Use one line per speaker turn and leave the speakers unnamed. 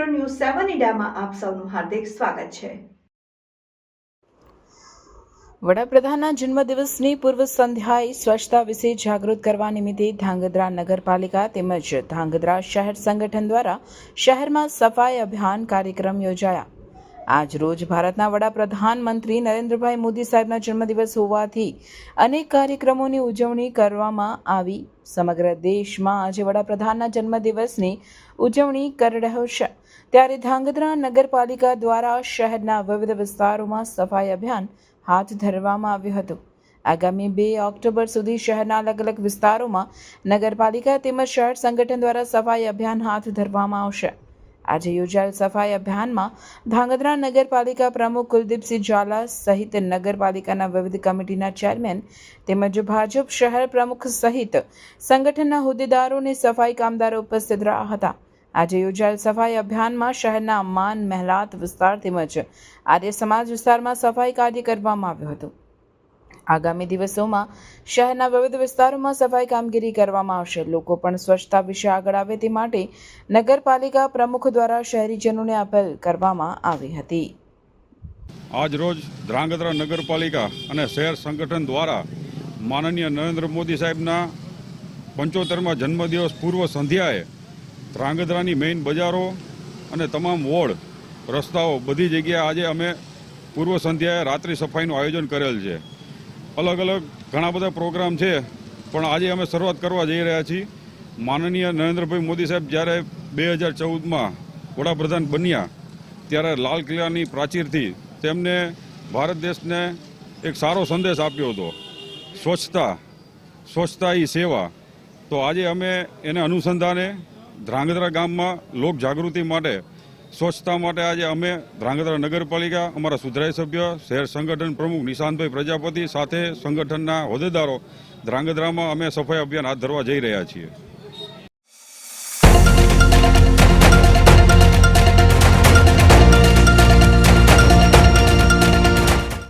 News સેવન ઇન્ડિયામાં આપ સૌનું હાર્દિક સ્વાગત છે.
વડાપ્રધાનના જન્મદિવસની પૂર્વ સંધ્યાએ સ્વચ્છતા વિશે જાગૃત કરવા નિમિત્તે ધાંગધ્રા નગરપાલિકા તેમજ ધાંગધ્રા શહેર સંગઠન દ્વારા શહેરમાં સફાઈ અભિયાન કાર્યક્રમ યોજાયા. આજ રોજ ભારતના વડાપ્રધાન મંત્રી નરેન્દ્રભાઈ મોદી સાહેબના જન્મદિવસ હોવાથી અનેક કાર્યક્રમોની ઉજવણી કરવામાં આવી. સમગ્ર દેશમાં આજે વડાપ્રધાનના જન્મદિવસની ઉજવણી કરી રહ્યો છે. ત્યારે ધાંગધ્રા નગરપાલિકા દ્વારા શહેરના વિવિધ વિસ્તારોમાં સફાઈ અભિયાન હાથ ધરવામાં આવ્યું હતું. આગામી બે ઓક્ટોબર સુધી શહેરના અલગ અલગ વિસ્તારોમાં નગરપાલિકા તેમજ શહેર સંગઠન દ્વારા સફાઈ અભિયાન હાથ ધરવામાં આવશે. આજે યોજાયેલ સફાઈ અભિયાનમાં ધાંગધ્રા નગરપાલિકા પ્રમુખ કુલદીપસિંહ ઝાલા સહિત નગરપાલિકાના વિવિધ કમિટીના ચેરમેન તેમજ ભાજપ શહેર પ્રમુખ સહિત સંગઠનના હોદ્દેદારો અને સફાઈ કામદારો ઉપસ્થિત રહ્યા હતા. આજે યોજાયેલ સફાઈ અભિયાનમાં શહેરના માન મહેલાત વિસ્તાર તેમજ આર્ય સમાજ વિસ્તારમાં સફાઈ કાર્ય કરવામાં આવ્યું હતું. આગામી દિવસોમાં શહેરના વિવિધ વિસ્તારોમાં સફાઈ કામગીરી કરવામાં આવશે. લોકો પણ સ્વચ્છતા વિશે આગળ આવે તે માટે નગરપાલિકા પ્રમુખ દ્વારા શહેરીજનોને અપીલ કરવામાં આવી હતી.
આજ રોજ ધ્રાંગધ્રા નગરપાલિકા અને શહેર સંગઠન દ્વારા માનનીય નરેન્દ્ર મોદી સાહેબના પંચોતેરમાં જન્મદિવસ પૂર્વ સંધ્યાએ ધ્રાંગધ્રાની મેઇન બજારો અને તમામ વોર્ડ, રસ્તાઓ, બધી જગ્યાએ આજે અમે પૂર્વ સંધ્યાએ રાત્રિ સફાઈનું આયોજન કરેલ છે. અલગ અલગ ઘણા બધા પ્રોગ્રામ છે, પણ આજે અમે શરૂઆત કરવા જઈ રહ્યા છીએ. માનનીય નરેન્દ્રભાઈ મોદી સાહેબ જ્યારે બે હજાર ચૌદમાં વડાપ્રધાન બન્યા, ત્યારે લાલ કિલ્લાની પ્રાચીરથી તેમને ભારત દેશને એક સારો સંદેશ આપ્યો હતો. સ્વચ્છતા સ્વચ્છતા ઈ સેવા. તો આજે અમે એને અનુસંધાને ધ્રાંગધ્રા ગામમાં લોક જાગૃતિ માટે સ્વચ્છતા માટે આજે અમે ધ્રાંગધ્રા નગરપાલિકા, અમારા સુધરાઈ સભ્ય, શહેર સંગઠન પ્રમુખ નિશાંતભાઈ પ્રજાપતિ સાથે સંગઠનના હોદ્દેદારો ધ્રાંગધ્રામાં અમે સફાઈ અભિયાન હાથ ધરવા જઈ રહ્યા છીએ.